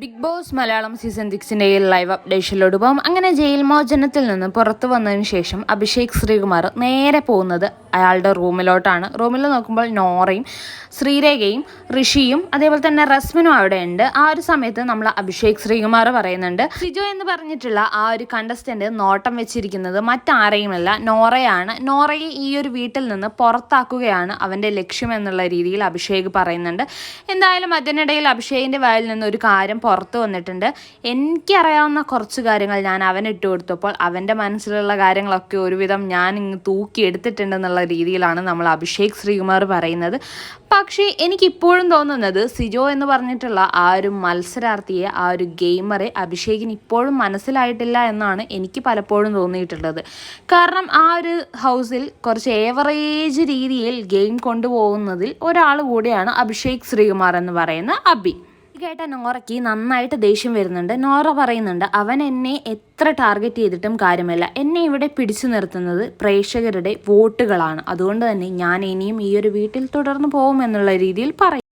Big boss Malayalam season സിക്സിന്റെ live അപ്ഡേഷനിലോട് പോകും അങ്ങനെ ജയിൽ മോചനത്തിൽ നിന്ന് പുറത്തു വന്നതിന് ശേഷം അഭിഷേക് ശ്രീകുമാർ നേരെ പോകുന്നത് അയാളുടെ റൂമിലോട്ടാണ്. റൂമിൽ നോക്കുമ്പോൾ നോറയും ശ്രീരേഖയും ഋഷിയും അതേപോലെ തന്നെ റസ്മിനും അവിടെ ഉണ്ട് ആ ഒരു സമയത്ത് നമ്മൾ അഭിഷേക് ശ്രീകുമാർ പറയുന്നുണ്ട് സിജോ എന്ന് പറഞ്ഞിട്ടുള്ള ആ ഒരു കണ്ടസ്റ്റന്റ് നോട്ടം വെച്ചിരിക്കുന്നത് മറ്റാരെയുമല്ല നോറയാണ്. നോറയെ ഈ ഒരു വീട്ടിൽ നിന്ന് പുറത്താക്കുകയാണ് അവന്റെ ലക്ഷ്യം എന്നുള്ള രീതിയിൽ അഭിഷേക് പറയുന്നുണ്ട്. എന്തായാലും അതിനിടയിൽ അഭിഷേകിന്റെ വായിൽ നിന്ന് ഒരു കാര്യം പുറത്തു വന്നിട്ടുണ്ട്. എനിക്കറിയാവുന്ന കുറച്ച് കാര്യങ്ങൾ ഞാൻ അവന് ഇട്ട് കൊടുത്തപ്പോൾ അവന്റെ മനസ്സിലുള്ള കാര്യങ്ങളൊക്കെ ഒരുവിധം ഞാൻ ഇങ്ങ് തൂക്കി എടുത്തിട്ടുണ്ടെന്നുള്ള രീതിയിലാണ് നമ്മൾ അഭിഷേക് ശ്രീകുമാർ പറയുന്നത്. പക്ഷേ എനിക്കിപ്പോഴും തോന്നുന്നത് സിജോ എന്ന് പറഞ്ഞിട്ടുള്ള ആ ഒരു മത്സരാർത്ഥിയെ ആ ഒരു ഗെയിമറെ അഭിഷേകിന് ഇപ്പോഴും മനസ്സിലായിട്ടില്ല എന്നാണ് എനിക്ക് പലപ്പോഴും തോന്നിയിട്ടുള്ളത്. കാരണം ആ ഒരു ഹൗസിൽ കുറച്ച് ഏവറേജ് രീതിയിൽ ഗെയിം കൊണ്ടുപോകുന്നതിൽ ഒരാൾ കൂടിയാണ് അഭിഷേക് ശ്രീകുമാർ എന്ന് പറയുന്ന അബി. കേട്ട നോറയ്ക്ക് നന്നായിട്ട് ദേഷ്യം വരുന്നുണ്ട്. നോറ പറയുന്നുണ്ട് അവൻ എന്നെ എത്ര ടാർഗറ്റ് ചെയ്തിട്ടും കാര്യമല്ല. എന്നെ ഇവിടെ പിടിച്ചു നിർത്തുന്നത് പ്രേക്ഷകരുടെ വോട്ടുകളാണ്. അതുകൊണ്ട് തന്നെ ഞാൻ ഇനിയും ഈ ഒരു വീട്ടിൽ തുടർന്ന് പോകുമെന്നുള്ള രീതിയിൽ പറയും.